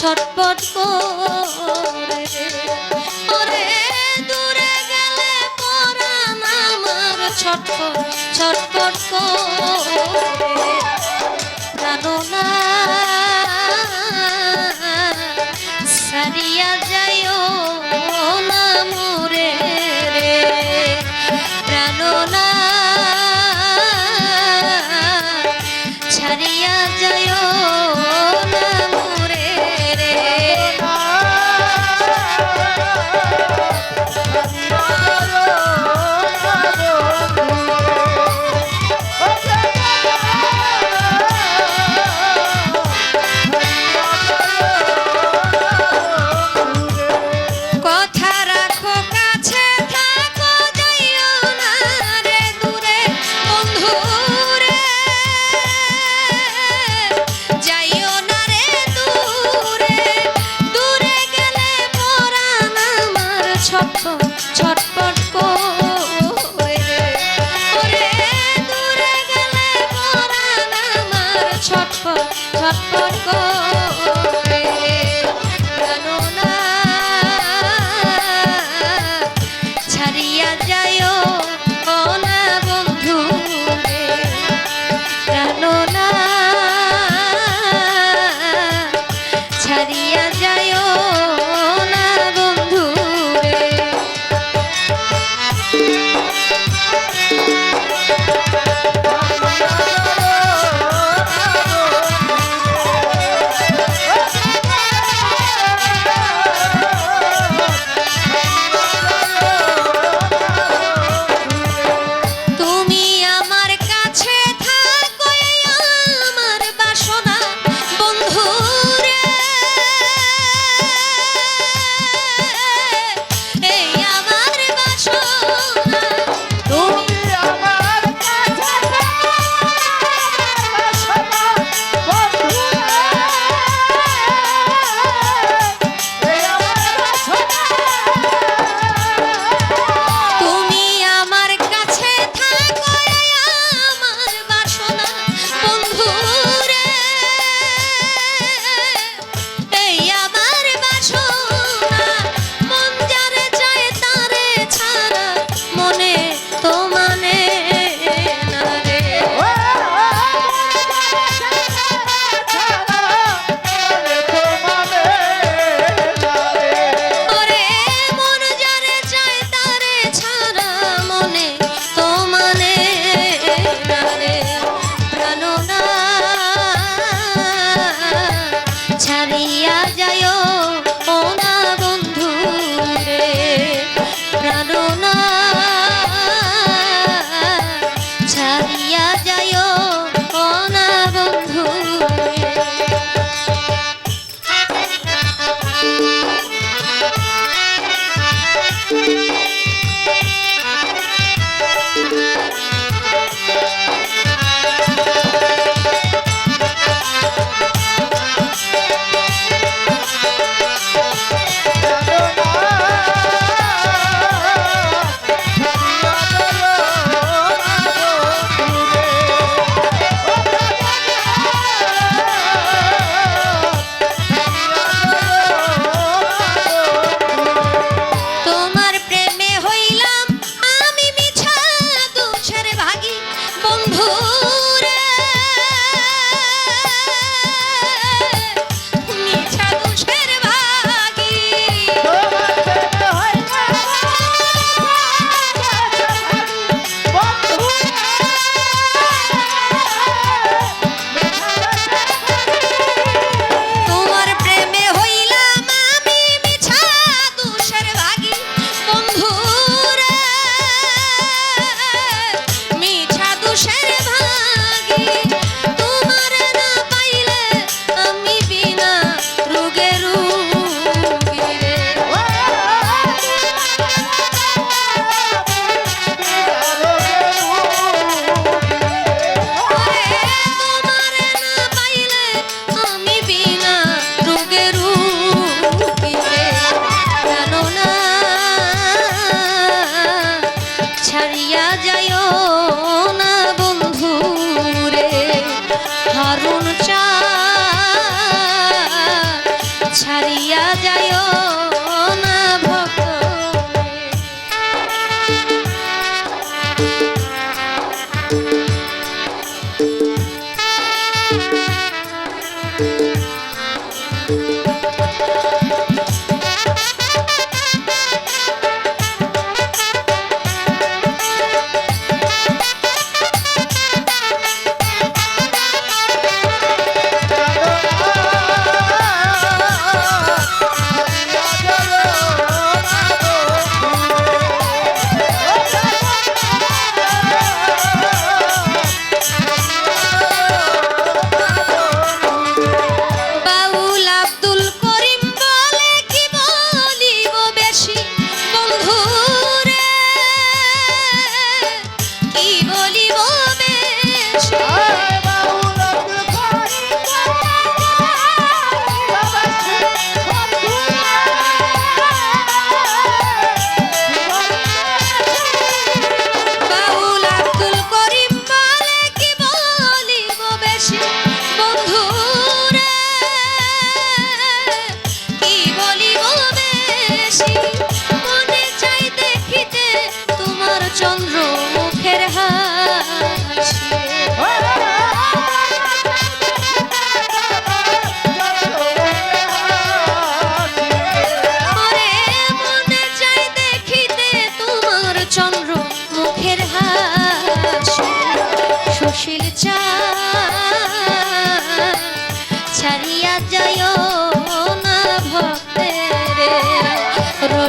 ছটপট করে। ওরে দূরে গেলে আমার ছটপট ছটপট করে। প্রাণনা সারিয়া যায় না মোরে প্রাণনা Thank you. দিয়া যাই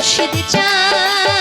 না রশিদ চা